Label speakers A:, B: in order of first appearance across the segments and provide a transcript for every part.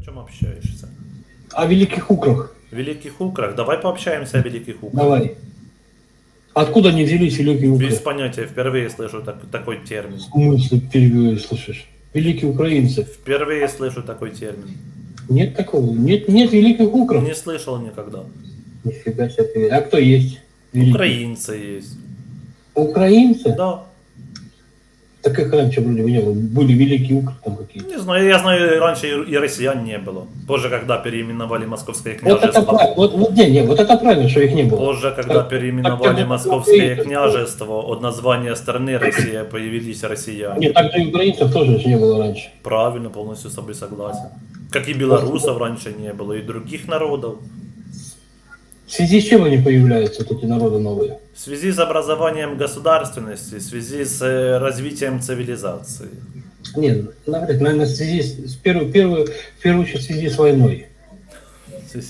A: О чем общаешься?
B: О великих украх.
A: Великих украх? Давай пообщаемся о великих украх.
B: Давай. Откуда они взялись, великие украх?
A: Без понятия, впервые слышу так- такой термин.
B: В смысле впервые слышишь? Великие украинцы.
A: Впервые слышу такой термин.
B: Нет такого. Нет, нет великих украх.
A: Не слышал никогда.
B: Нифига себе. А кто есть? великий?
A: Украинцы есть.
B: Украинцы?
A: Да.
B: Так их раньше вроде было. Были великие украх там какие-то.
A: Не знаю, я знаю, раньше и и россиян не было. Позже, когда переименовали Московское
B: Вот это
A: княжество.
B: Вот, вот, не, не, вот это правильно, что их не было.
A: Позже, когда
B: Так,
A: переименовали
B: так,
A: Московское
B: так,
A: княжество, от названия страны Россия появились россияне.
B: Нет, так же и украинцев тоже же не было раньше.
A: Правильно, полностью с собой согласен. Как и белорусов раньше не было, и других народов.
B: В связи с чем они появляются, вот эти народы новые?
A: В связи с образованием государственности, в связи с э, развитием цивилизации.
B: Нет, навряд, наверное, в связи с, с первую, первую, в первую очередь в связи с войной.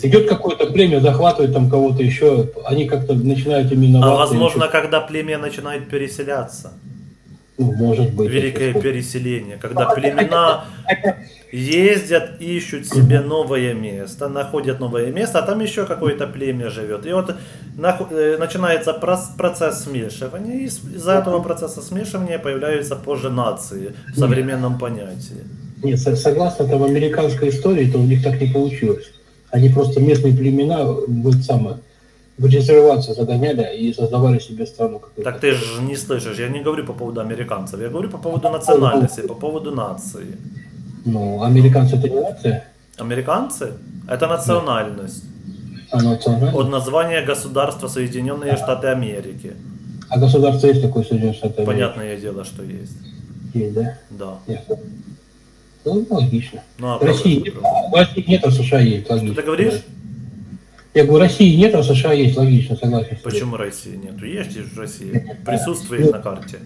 B: Идет какое-то племя, захватывает там кого-то еще, они как-то начинают именоваться.
A: А возможно,
B: или
A: когда племя начинает переселяться.
B: ну, может быть.
A: Великое
B: это-
A: переселение. Когда племена ездят, ищут себе новое место, находят новое место, а там еще какое-то племя живет. И вот э, начинается процесс смешивания, и из- из-за этого процесса смешивания появляются позже нации в современном понятии.
B: Нет, со- согласно там американской истории, то у них так не получилось. Они просто местные племена вот самое, в резервацию загоняли и создавали себе страну какую-то.
A: Так ты же не слышишь, я не говорю по поводу американцев, я говорю по поводу национальности, по поводу нации.
B: Ну, американцы это не нация,
A: Американцы – это национальность.
B: а национальность.
A: От названия государства Соединенные Штаты Америки.
B: А государство есть такое Соединенные Штаты Америки?
A: Понятное дело, что есть.
B: Есть, да?
A: Да.
B: Нет. Ну, логично.
A: Ну, а
B: России нет, в России нет, а США есть, логично.
A: Ты говоришь?
B: Я говорю, России нет, а в США есть, логично, согласен.
A: Почему России нету? Есть же в России. Присутствует на карте.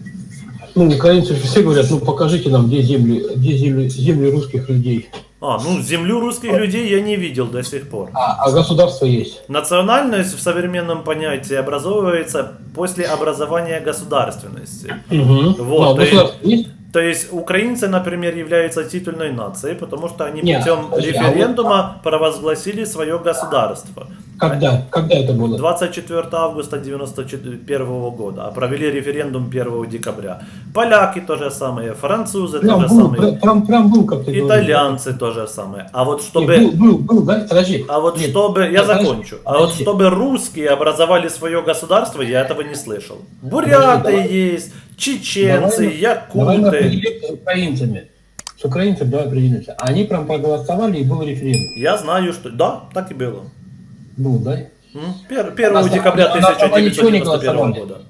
B: Ну, украинцы все говорят, ну покажите нам, где земли, где земли, земли русских людей.
A: А, ну землю русских людей я не видел до сих пор.
B: А, а государство есть.
A: Национальность в современном понятии образовывается после образования государственности.
B: Угу.
A: Вот,
B: а
A: то есть-
B: государство есть?
A: То есть украинцы, например, являются титульной нацией, потому что они
B: Не,
A: путем
B: подожди, а
A: референдума провозгласили свое государство.
B: Когда? Когда это было?
A: 24 августа 91 года, а провели референдум 1 декабря. Поляки то же самое, французы то
B: Прям
A: же
B: был,
A: самое,
B: прям, прям, был, как ты
A: итальянцы то же самое. А вот
B: Нет,
A: чтобы...
B: был, был, был, да? Подожди.
A: А вот
B: Нет,
A: чтобы, я
B: подожди,
A: закончу, а вот
B: подожди.
A: чтобы русские образовали свое государство, я этого не слышал. Буряты
B: давай.
A: есть, чеченцы,
B: Давай Давай
A: якуты.
B: определимся с украинцами. С украинцами давай определимся. Они прям проголосовали и был референдум.
A: Я знаю, что... Да, так и было.
B: Был, да?
A: М, пер- 1
B: На-
A: декабря
B: на- на основании чего не
A: 1991
B: голосовали?
A: года.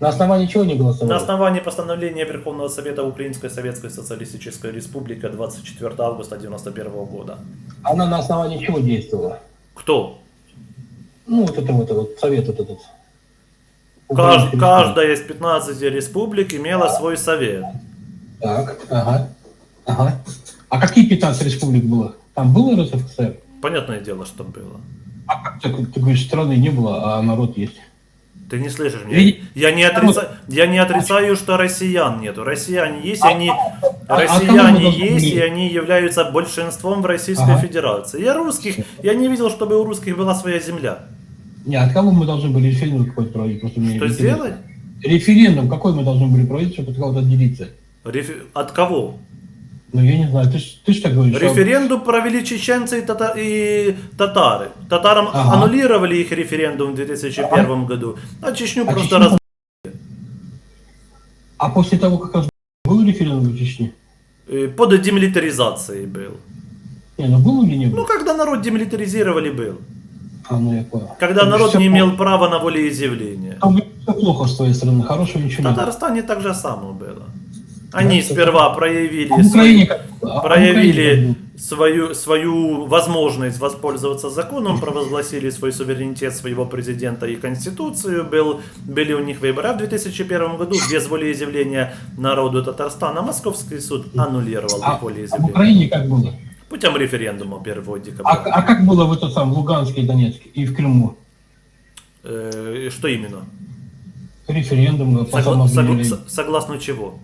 B: На основании чего не голосовали?
A: На основании постановления Верховного Совета Украинской Советской Социалистической Республики 24 августа 1991 года.
B: Она на основании чего действовала?
A: Кто?
B: Ну, вот это вот, вот совет вот этот.
A: Кажд- каждая из 15 республик имела свой совет.
B: Так, ага, ага. А какие 15 республик было? Там было РСФСР?
A: Понятное дело, что было.
B: А ты говоришь, страны не было, а народ есть?
A: Ты не слышишь меня? Я не, отрица- я не отрицаю, что россиян нету. Россияне есть, они,
B: а- а
A: россияне
B: кому мы должны
A: есть, и они являются большинством в Российской
B: Ага.
A: Федерации. Я русских, я не видел, чтобы у русских была своя земля.
B: Не, от кого мы должны были референдум какой-то проводить? Просто
A: Что сделать?
B: Референдум какой мы должны были проводить, чтобы от кого-то отделиться?
A: Рефе- От кого?
B: Ну, я не знаю, ты ты так говоришь. что-
A: Референдум провели чеченцы и, тата- и татары. Татарам
B: Ага.
A: аннулировали их референдум в 2001 году, а Чечню
B: А
A: просто
B: Чечню-
A: раз...
B: А после того, как раз был референдум в Чечне?
A: э, под демилитаризацией был.
B: Не, ну был или не был?
A: Ну, когда народ демилитаризировали, был.
B: а, ну я понял.
A: Когда
B: Там
A: народ не
B: плохо.
A: имел права на волеизъявление.
B: Там все плохо с твоей стороны, хорошего
A: В
B: ничего не было.
A: Татарстане так же само было. Они
B: Да,
A: сперва проявили,
B: А Украине было? А
A: проявили
B: было?
A: свою, свою возможность воспользоваться законом, провозгласили свой суверенитет своего президента и конституцию, был, были у них выборы. А в 2001 году без волеизъявления народу Татарстана Московский суд аннулировал
B: А,
A: их
B: а в
A: волеизъявление.
B: Украине как было?
A: Путем референдума 1
B: А,
A: декабря.
B: а как было в этом самом Луганске и Донецке и в Крыму?
A: Э, что именно?
B: Референдум
A: Согла- согла- согласно чего?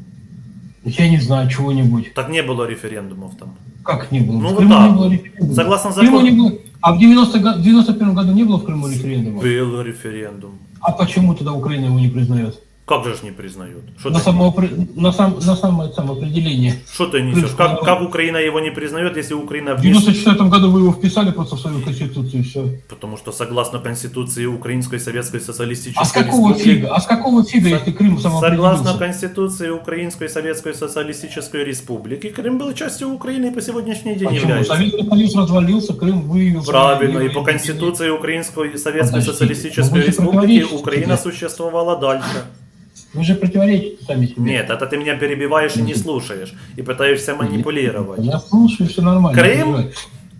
B: Я не знаю, чего-нибудь.
A: Так не было референдумов там.
B: Как не было?
A: Ну,
B: в Крыму
A: так.
B: не было референдума.
A: Согласно
B: Крыму
A: закону.
B: не было. А в 90 го- в 91 году не было в Крыму референдума?
A: Был референдум.
B: А почему тогда Украина его не признает?
A: Как же ж не признают? Что
B: На,
A: ты,
B: на, сам, на самое самоопределение.
A: что ты несешь? Как, как Украина его не признает, если Украина
B: В
A: внес...
B: 94 году вы его вписали просто в свою конституцию и все.
A: Потому что согласно Конституции Украинской Советской Социалистической
B: А с какого
A: Республики...
B: фига? А с какого фига, если Крым
A: Согласно? Конституции Украинской Советской Социалистической Республики, Крым был частью Украины и по сегодняшний день
B: Почему?
A: является.
B: Советский Союз развалился, Крым выявился.
A: Правильно, и по Конституции Украинской Советской Социалистической Республики Украина существовала дальше.
B: Вы же противоречите сами себе.
A: Нет, это ты меня перебиваешь и не слушаешь, и пытаешься манипулировать.
B: Я слушаю, все нормально.
A: Крым?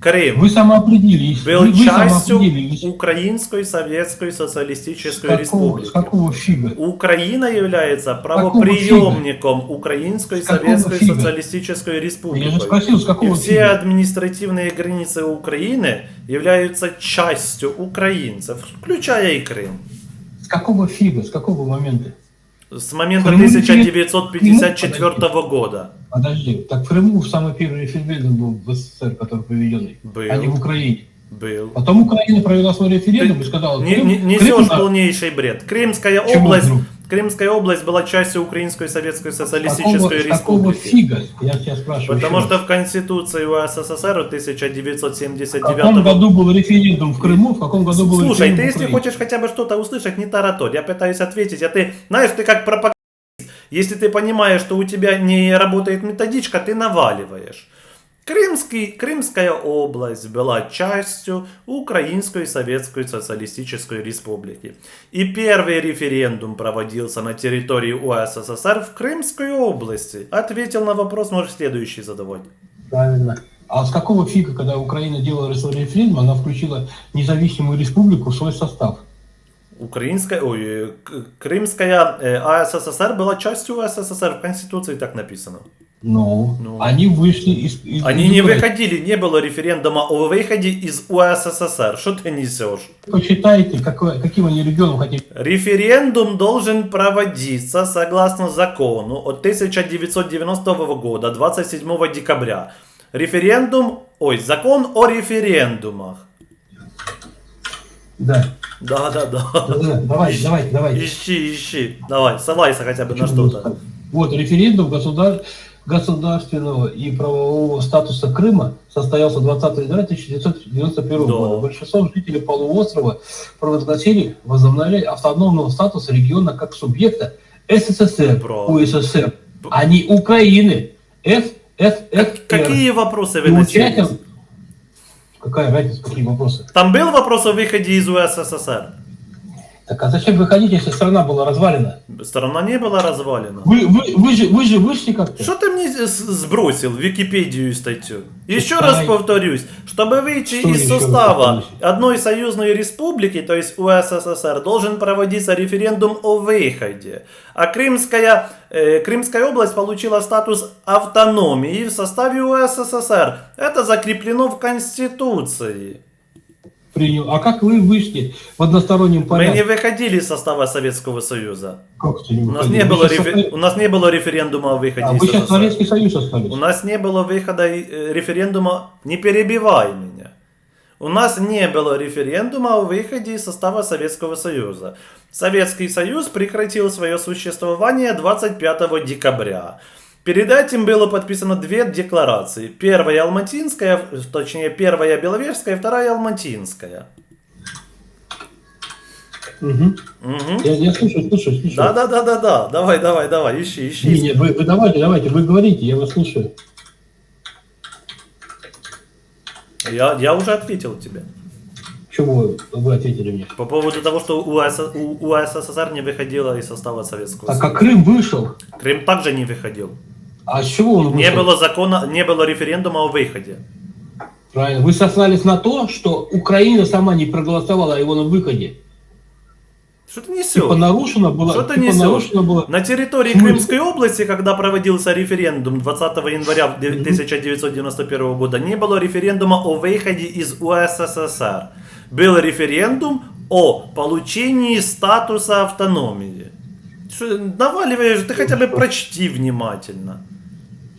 A: Крым
B: Вы самоопределились.
A: был
B: вы, вы
A: частью
B: самоопределились.
A: Украинской Советской Социалистической
B: какого,
A: Республики.
B: какого фига?
A: Украина является правоприемником Украинской
B: С какого
A: Советской
B: фига?
A: Социалистической
B: Я же
A: Республики.
B: спросил, с
A: И
B: какого
A: все
B: фига?
A: административные границы Украины являются частью украинцев, включая и Крым.
B: С какого фига? С какого момента?
A: С момента
B: Крым-
A: 1954 года
B: Подожди, так в Крыму самый первый референдум был в СССР, который проведенный,
A: Был.
B: а не в Украине.
A: был.
B: Потом Украина провела свой референдум и сказала,
A: Не,
B: Крым-
A: не-
B: Крым
A: несешь
B: на-
A: полнейший бред. Крымская
B: Почему
A: область,
B: вдруг?
A: Крымская область была частью Украинской Советской
B: какого,
A: Социалистической
B: какого
A: Республики.
B: фига? Я тебя спрашиваю.
A: Потому что в Конституции УССР
B: в
A: 1979
B: каком году был референдум в Крыму, в каком году был
A: Слушай, ты
B: в
A: если хочешь хотя бы что-то услышать, не тараторь. Я пытаюсь ответить, а ты, знаешь, ты как пропагандист. Если ты понимаешь, что у тебя не работает методичка, ты наваливаешь. Крымский, Крымская область была частью Украинской Советской Социалистической Республики. И первый референдум проводился на территории УССР в Крымской области. Ответил на вопрос, можешь следующий задавать.
B: Правильно. А с какого фига, когда Украина делала свой референдум, она включила независимую республику в свой состав?
A: Украинская, ой, Крымская э, АССР была частью СССР, в Конституции так написано.
B: Ну,
A: Ну.
B: они вышли из... из-
A: Они
B: из
A: не выходили, не было референдума о выходе из УССР. Что ты несешь?
B: Посчитайте, какой, каким они регионом хотели.
A: Референдум должен проводиться согласно закону от 1990 года, 27 декабря. Референдум, ой, закон о референдумах.
B: Да.
A: Да, да, да.
B: Да, да, давайте, давайте, давайте.
A: Ищи, ищи. Давай, ссылайся хотя бы на
B: Почему
A: что-то.
B: так? Вот, референдум государ... государственного и правового статуса Крыма состоялся 20 января 1991
A: Да.
B: года. Большинство жителей полуострова провозгласили возобновление автономного статуса региона как субъекта СССР,
A: Правда.
B: УССР, а не Украины. СССР.
A: Какие вопросы
B: И
A: выносились?
B: участием- Какая разница, какие вопросы?
A: Там был вопрос о выходе из УССР?
B: Так а зачем выходить, если страна была развалена?
A: Страна не была развалена.
B: Вы, вы, вы, же, вы же вышли как-то.
A: Что ты мне сбросил в Википедию статью? Еще
B: Читай.
A: раз повторюсь, чтобы выйти
B: Что
A: из состава одной союзной республики, то есть УССР, должен проводиться референдум о выходе. А Крымская, э, Крымская область получила статус автономии в составе УССР. Это закреплено в Конституции.
B: Принял. А как вы вышли в одностороннем
A: Мы
B: порядке?
A: не выходили из состава Советского Союза.
B: Как это не
A: У нас не было,
B: сейчас
A: рефе-
B: состав-
A: у нас не было референдума о выходе
B: А
A: из
B: вы сейчас
A: СССР.
B: Советский Союз остались.
A: У нас не было выхода э, референдума, не перебивай меня. У нас не было референдума о выходе из состава Советского Союза. Советский Союз прекратил свое существование 25 декабря. Перед этим было подписано две декларации. Первая Алматинская, точнее первая Беловежская, вторая Алматинская.
B: Мгм.
A: Угу.
B: Я, я слушаю, слушаю, слушаю.
A: Да, да, да, да, да. Давай, давай, давай, ищи, ищи.
B: Не, не, вы, вы давайте, давайте, вы говорите, я вас слушаю.
A: Я, я уже ответил тебе.
B: Чего вы ответили мне?
A: По поводу того, что УС, у, УССР не выходила из состава Советского Союза.
B: как Крым вышел,
A: Крым также не выходил.
B: А с чего он?
A: Не было закона, не было референдума о выходе.
B: Правильно. Вы сослались на то, что Украина сама не проголосовала его на выходе.
A: Что ты
B: Типа
A: несешь?
B: нарушено было,
A: Что ты
B: типа
A: несешь?
B: нарушено было.
A: На территории
B: Смысл?
A: Крымской области, когда проводился референдум 20 января 1991 года, не было референдума о выходе из УССР. Был референдум о получении статуса автономии. Наваливаешь, ты хотя бы прочти внимательно.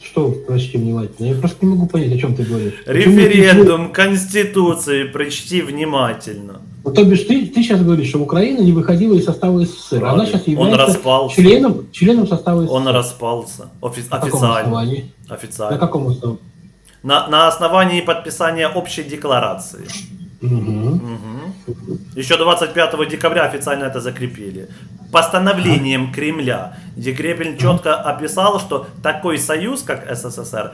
B: Что, прости внимательно? Я просто не могу понять, о чем ты говоришь. Почему
A: Референдум Конституции прочти внимательно.
B: Ну, то бишь, ты, ты сейчас говоришь, что Украина не выходила из состава СССР.
A: Правильно.
B: Она сейчас
A: Он
B: является
A: распался.
B: членом, членом состава СССР.
A: Он распался. Офи-
B: На каком
A: официально.
B: На
A: Официально.
B: каком основании?
A: На, на основании подписания общей декларации.
B: Мгм.
A: Мгм. Еще 25 декабря официально это закрепили. Постановлением Кремля, где Кремль четко описал, что такой союз, как СССР,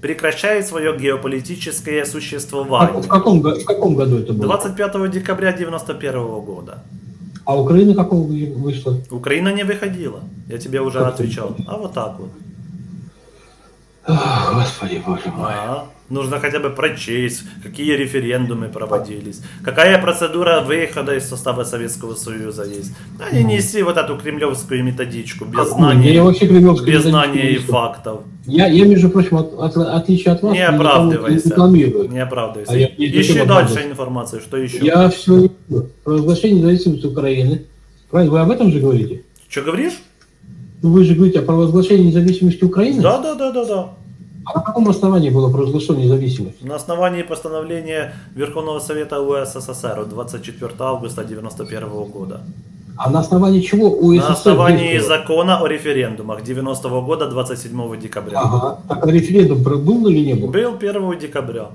A: прекращает свое геополитическое
B: А В
A: существование.
B: каком, в каком году это было?
A: 25 декабря 91 года.
B: А Украина какого вы- вышла?
A: Украина не выходила. Я тебе уже
B: Как
A: отвечал. А вот так вот.
B: Ах, Господи, боже мой.
A: А, нужно хотя бы прочесть, какие референдумы проводились, какая процедура выхода из состава Советского Союза есть. А не неси вот эту кремлевскую методичку без
B: Какую?
A: знаний,
B: Я вообще кремлевскую
A: без
B: не
A: и фактов.
B: Я, я, между прочим, от, от- отличие от вас,
A: Не оправдывайся.
B: не рекламирую.
A: Не оправдывайся.
B: А я- я
A: Ищи дальше информацию, что еще.
B: Я все провозглашение независимости Украины. Правильно, вы об этом же говорите?
A: Что говоришь?
B: Ну, Вы же говорите о провозглашении независимости Украины?
A: Да, да, да, да, да.
B: А на каком основании было провозглашено независимость?
A: На основании постановления Верховного Совета УССР от 24 августа 91 года.
B: А на основании чего у
A: На основании
B: действовало?
A: закона о референдумах 90 года 27 декабря.
B: Ага. Так а референдум был или не был?
A: Был 1 декабря.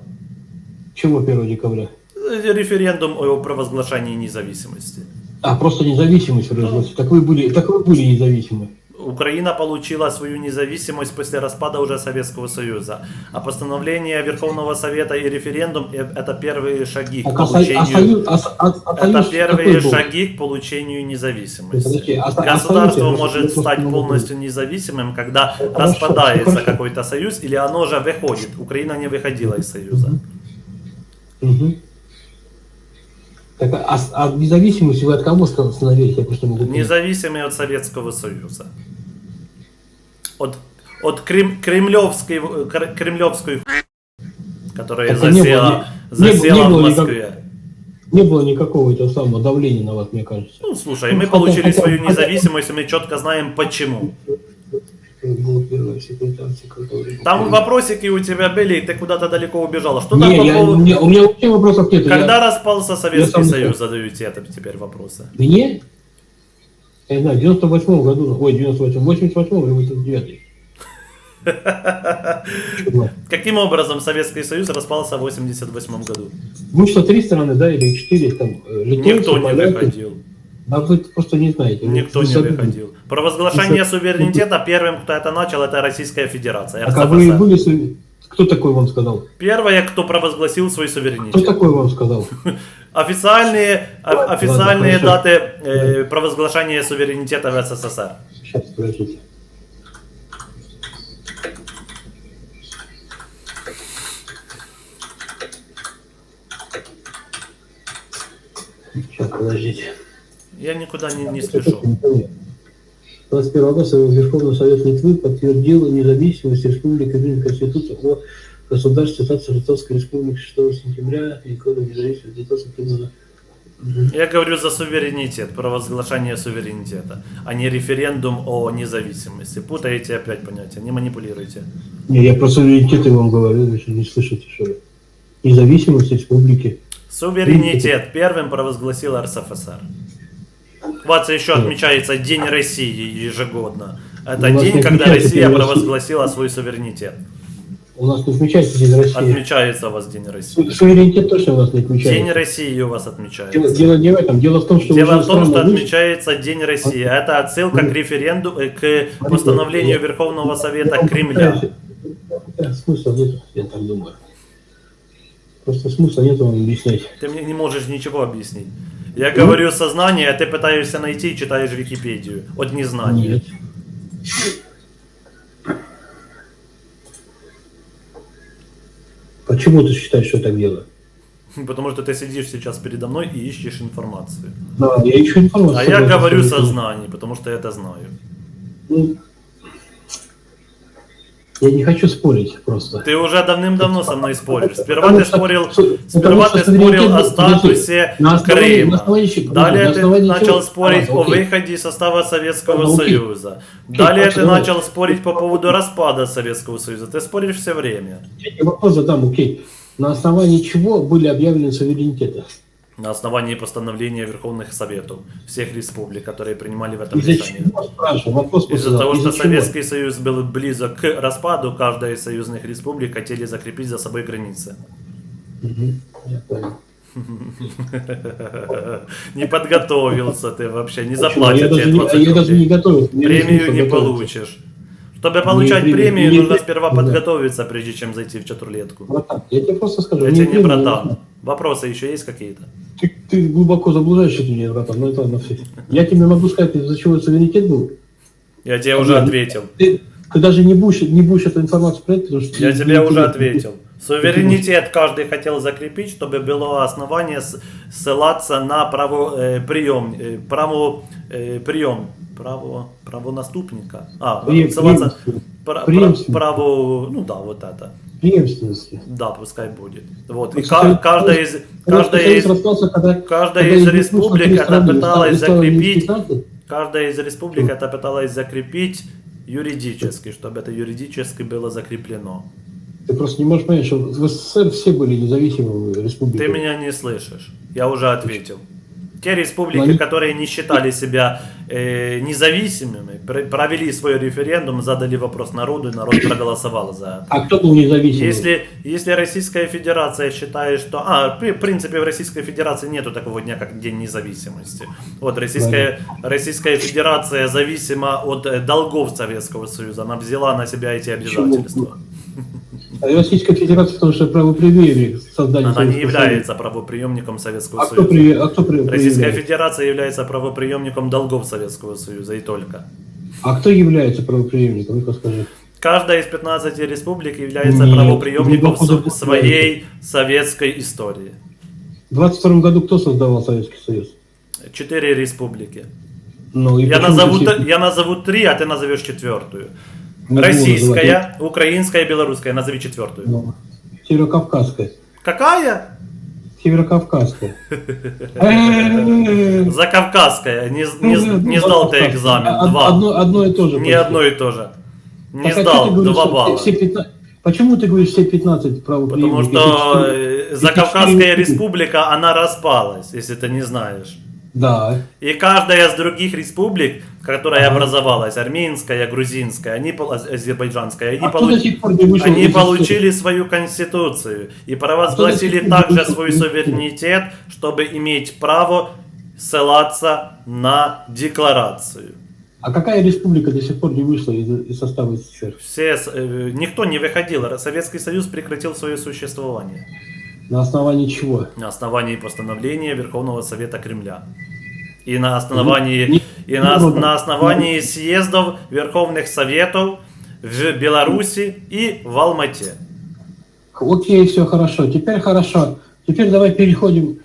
B: Чего 1 декабря?
A: Э, Референдум о провозглашении независимости.
B: А, просто независимость производится. Так вы были, так вы были независимы.
A: Украина получила свою независимость после распада уже Советского Союза. А постановление Верховного Совета и референдум э, это первые шаги к
B: а, а
A: получению...
B: а, с- а- а
A: Это первые шаги к получению независимости.
B: А а
A: Государство может стать полностью независимым, когда распадается какой-то союз, или оно же выходит. Украина не выходила из союза.
B: Мгм. Так, а, а независимость вы от кого становились? Я просто не могу понять.
A: Независимый от Советского Союза. От, от крем, кремлевской, кр- кремлевской которая
B: Это не было
A: засела,
B: не было-
A: засела
B: не
A: в
B: было
A: Москве.
B: Не было никакого этого самого давления на вас, мне кажется.
A: Ну, слушай,
B: Ну,
A: мы
B: хотя-
A: получили
B: хотя-
A: свою
B: хотя-
A: независимость, и мы четко знаем почему.
B: Был первый секретарь, секретарь.
A: Там вопросики у тебя были, и ты куда-то далеко убежала. Что там
B: Не,
A: по
B: я, у,
A: поводу...
B: меня, у меня вообще вопросов нет.
A: Когда
B: Я,
A: распался Советский
B: сам не
A: Союз, задаю тебе теперь вопросы.
B: мне, я не знаю, в 98 году, ой, 98, 88 или 89 Чего?
A: Каким образом Советский Союз распался в 88 году?
B: Вышло три страны, да, или четыре, там, э, литовцы,
A: Никто не
B: поляки.
A: выходил.
B: Да вы просто не знаете.
A: Никто не выходил. Провозглашение суверенитета первым, кто это начал, это Российская Федерация,
B: Так, а вы
A: РСФСР.
B: были... Кто такой вам сказал?
A: Первое, кто провозгласил свой
B: Кто
A: суверенитет.
B: такой вам сказал?
A: Официальные,
B: Ладно,
A: официальные
B: хорошо.
A: даты э, провозглашения суверенитета в СССР.
B: Сейчас, подождите. Сейчас, подождите.
A: Я никуда не, не спешу.
B: 21 августа Верховный Совет Литвы подтвердил независимость Республики Крым Конституцию о государстве Статуса Литовской Республики 6 сентября и кода независимости Литовской Крыма. Мгм.
A: Я говорю за суверенитет, провозглашение суверенитета, а не референдум о независимости. Путаете опять понятия, не манипулируйте.
B: Не, я про суверенитет вам говорю, вы не слышите, что ли? Независимость республики.
A: Суверенитет первым провозгласил РСФСР. Вот еще
B: Нет.
A: отмечается День России ежегодно. Это день, когда Россия
B: День
A: провозгласила свой суверенитет.
B: У нас не отмечается День России.
A: Отмечается у вас День России.
B: Су- Суверенитет точно у нас не
A: День
B: отмечается.
A: России у вас
B: Дело,
A: отмечается.
B: дело не в этом. Дело в том, что
A: Дело в том, что отмечается День России. Это отсылка к референдуму, э, к постановлению Верховного Совета Кремля.
B: Да, смысла нет, я так думаю. Просто смысла нет вам объяснять.
A: Ты мне не можешь ничего объяснить. Я говорю сознание, а ты пытаешься найти и читаешь Википедию. От незнания.
B: Нет. Почему ты считаешь, что так делаю?
A: Потому что ты сидишь сейчас передо мной и ищешь информацию.
B: Да, я ищу информацию.
A: А я говорю сознание, потому что я это знаю.
B: Ну, Я не хочу спорить просто.
A: Ты уже давным-давно со мной споришь. Сперва
B: Потому
A: ты
B: что-
A: спорил,
B: потому
A: сперва
B: что
A: ты спорил о статусе
B: На основании- на
A: Крыма.
B: основании чего-
A: Далее
B: на
A: ты начал
B: чего?
A: спорить
B: А,
A: о
B: окей.
A: выходе из состава Советского
B: окей.
A: Союза. Далее
B: хорошо,
A: ты
B: давай.
A: начал спорить по поводу распада Советского Союза. Ты споришь все время.
B: Я тебе вопрос задам, окей. На основании чего были объявлены суверенитеты?
A: На основании постановления Верховных Советов всех республик, которые принимали в этом
B: Из-за
A: решении.
B: чего, спрашиваю, вопрос
A: Из-за того,
B: задам.
A: что
B: чего?
A: Советский Союз был близок к распаду, каждая из союзных республик хотели закрепить за собой границы. Не подготовился ты вообще, не заплатят тебе
B: даже, не,
A: 20
B: я даже не
A: рублей.
B: готов. Мне
A: Премию не получишь. Чтобы получать
B: премию-
A: премию,
B: не
A: нужно
B: пре-
A: сперва
B: да.
A: подготовиться, прежде чем зайти в чатурлетку.
B: Братан, я тебе просто скажу.
A: Я тебе не братан. Вопросы еще есть какие-то?
B: Ты, ты глубоко заблуждаешься мне, братан. Ну это ладно. все. Я тебе могу сказать, из-за чего суверенитет был.
A: Я тебе уже
B: Нет,
A: ответил.
B: Ты, ты даже не будешь, не будешь эту информацию проверять, потому что...
A: Я
B: ты-
A: тебе
B: ты-
A: уже
B: ты-
A: ответил. Суверенитет каждый хотел закрепить, чтобы было основание ссылаться на право э, прием, э, право э, прием, право правонаступника. А,
B: Преем-
A: ссылаться
B: преемственность.
A: пра-
B: преемственность.
A: пра- право, ну да, вот это.
B: Преемственности.
A: Да, пускай будет. Вот. И каждая из, каждая из,
B: когда,
A: каждая
B: когда
A: из республик это
B: страны
A: пыталась закрепить, каждая из республик это пыталась закрепить юридически, чтобы это юридически было закреплено.
B: Ты просто не можешь понять, что в СССР все были независимыми республиками.
A: Ты меня не слышишь. Я уже ответил. Те республики,
B: они-
A: которые не считали себя э, независимыми, пр- провели свой референдум, задали вопрос народу, и народ проголосовал за это.
B: А кто был независимым?
A: Если, если Российская Федерация считает, что... А, в принципе, в Российской Федерации нету такого дня, как День независимости. Вот, Российская, Российская Федерация зависима от э, долгов Советского Союза. Она взяла на себя эти обязательства.
B: А Российская Федерация, потому что правоприемник создания
A: Она не является правоприемником Советского
B: Союза. А кто,
A: Союза.
B: при... а кто при...
A: Российская? Федерация является правоприемником долгов Советского Союза и только.
B: А кто является правоприемником? Ну-ка скажи.
A: Каждая из 15 республик является
B: Нет,
A: правоприемником со- своей советской истории.
B: В 22 году кто создавал Советский Союз?
A: Четыре республики.
B: Ну,
A: Я назову,
B: все-
A: я назову три, а ты назовешь четвертую.
B: Называть?
A: Российская, украинская, белорусская. Назови четвертую.
B: Ну, Северокавказская.
A: Какая?
B: Северокавказская.
A: Закавказская. Не, не, с- не сдал ты экзамен.
B: А-
A: Два.
B: Одно, одно и то же.
A: Не одно и то же. Не
B: Так а
A: сдал.
B: что говоришь,
A: Два
B: что
A: балла.
B: все 15 Почему ты говоришь все 15
A: Потому
B: правоприемников?
A: что
B: Это
A: э, Закавказская республика, она распалась, если ты не знаешь.
B: Да.
A: И каждая из других республик, которая
B: Ага.
A: образовалась, армянская, грузинская, они, пол- азербайджанская, они,
B: А
A: получ- они получили свою конституцию и провозгласили
B: А
A: также свой суверенитет, чтобы иметь право ссылаться на декларацию.
B: А какая республика до сих пор не вышла из, из состава СССР?
A: Все, э, никто не выходил, Советский Союз прекратил свое существование
B: На основании чего?
A: на основании постановления Верховного Совета Кремля. И на основании,
B: Не-
A: и на,
B: не-
A: на основании съездов Верховных Советов в Беларуси и в Алмате.
B: Окей, все хорошо. Теперь хорошо. Теперь давай переходим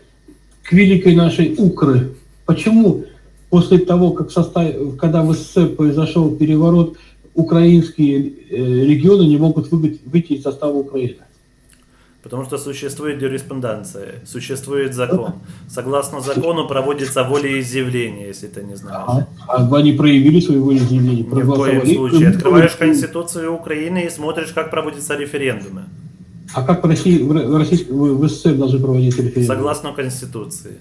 B: к великой нашей Укры. Почему после того, как в составе, когда в СССР произошел переворот, украинские э, регионы не могут выйти из состава Украины?
A: Потому что существует юриспруденция, существует закон. Согласно закону проводится волеизъявление, если ты не знаешь.
B: А, а они проявили свое волеизъявление?
A: Ни в коем случае. Открываешь Конституцию Украины и смотришь, как проводятся референдумы.
B: А как в России, в, в СССР должны проводить референдум?
A: Согласно Конституции.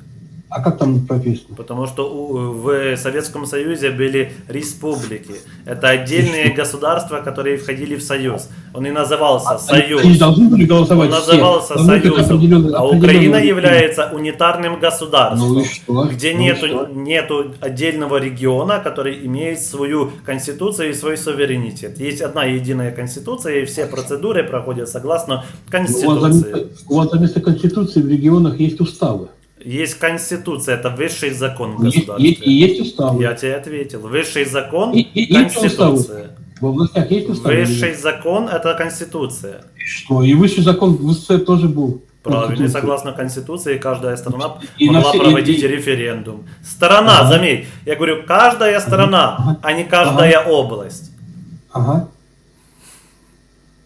B: А как там прописано?
A: Потому что у- в Советском Союзе были республики. Это отдельные государства, которые входили в Союз. Он и назывался Союз.
B: Они должны были
A: Он
B: голосовать все.
A: назывался
B: это
A: Союзом. А Украина является унитарным
B: Ну
A: государством.
B: что?
A: где
B: Ну
A: нету, нету отдельного региона, который имеет свою конституцию и свой суверенитет. Есть одна единая конституция, и все процедуры проходят согласно
B: У вас,
A: конституции.
B: у вас заместо Конституции в регионах есть уставы.
A: Есть конституция, это высший закон в
B: Есть, есть, и есть уставы.
A: Я тебе ответил. Высший закон
B: И- и- и
A: конституция.
B: В областях есть уставы? или
A: Высший
B: нет?
A: закон это конституция.
B: Что? И высший закон в СССР тоже был.
A: Правильно, и согласно Конституции каждая страна
B: И
A: могла
B: все- и-
A: проводить
B: и-
A: референдум. Сторона,
B: Ага.
A: заметь, я говорю, каждая страна,
B: Ага.
A: а не каждая область.
B: Ага.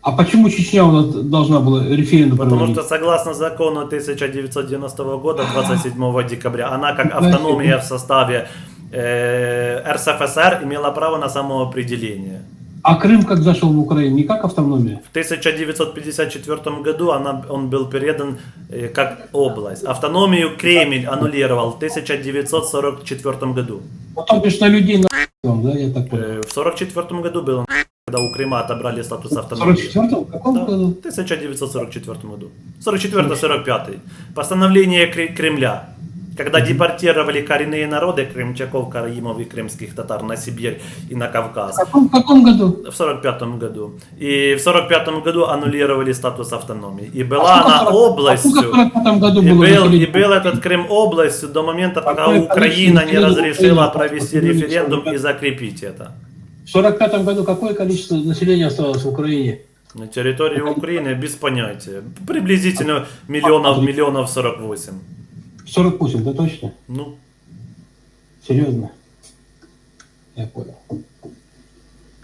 B: А почему Чечня у нас должна была референдум
A: Потому
B: проводить?
A: что согласно закону 1990 года 27 декабря, она как автономия в составе э, РСФСР имела право на самоопределение.
B: А Крым как зашел в Украину? Не как автономия?
A: В 1954 году она, он был передан э, как область. Автономию Кремль аннулировал в 1944 году.
B: Ну, то бишь на людей на да, я так понял.
A: Э, В 1944 году было, когда у Крыма отобрали статус
B: В
A: автономии.
B: 44-м? В каком
A: Да,
B: году?
A: в 1944 году. 44-45. Постановление Кре- Кремля. Когда депортировали коренные народы, крымчаков, караимов и крымских татар на Сибирь и на
B: В
A: Кавказ.
B: каком, в каком году?
A: В 45 году. И в 45 году аннулировали статус автономии. И
B: А
A: была
B: сколько
A: она
B: в 40
A: областью.
B: А в 45 году
A: И
B: было
A: был, и был этот Крым областью до момента, пока Украина не разрешила провести
B: в
A: референдум
B: 45?
A: и закрепить это.
B: В 45 году какое количество населения оставалось в Украине?
A: На территории Украины без понятия. Приблизительно миллионов, миллионов 48.
B: 48, да точно?
A: Ну,
B: Серьезно? Я понял.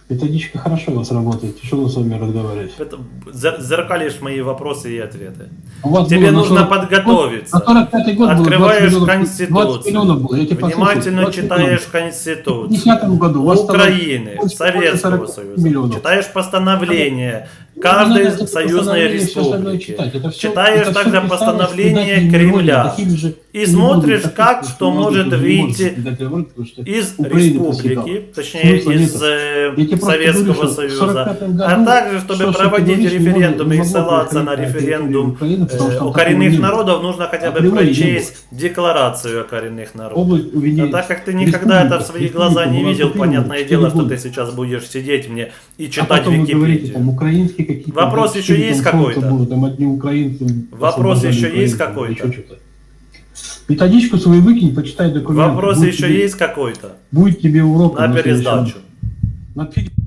B: Методичка хорошо у вас работает. Мы с вами разговаривать?
A: это зер- зеркалишь мои вопросы и ответы.
B: У вас
A: Тебе
B: было
A: нужно
B: 40
A: подготовиться.
B: На 45 год было 20
A: Открываешь
B: миллионов, 20
A: Конституцию.
B: миллионов было. Я тебя
A: Внимательно
B: послушаю. 20
A: читаешь
B: миллионов. В
A: Конституцию.
B: 50 году у вас
A: Украины, Советского
B: 40
A: Союза.
B: миллионов.
A: Читаешь постановления
B: Ну,
A: каждой
B: это
A: союзной республики.
B: всё-
A: Читаешь также постановление Кремля. И смотришь, как что может выйти из республики, точнее из э, Советского Союза,
B: 45
A: а также, чтобы проводить референдум и ссылаться на референдум э, у
B: такого
A: коренных народов, нужно хотя бы прочесть декларацию о коренных народах. А так как ты никогда это в свои глаза не видел, понятное дело, что ты сейчас будешь сидеть мне и
B: А
A: читать Википедию.
B: Какие-то...
A: Вопрос еще есть какой-то?
B: было, Там одни украинцы...
A: Вопрос еще есть какой-то?
B: Методичку свою выкинь, почитай документы.
A: Вопрос
B: Будет
A: еще
B: тебе-
A: есть какой-то?
B: Будет тебе урок.
A: На
B: следующем-
A: пересдачу.
B: На пересдачу.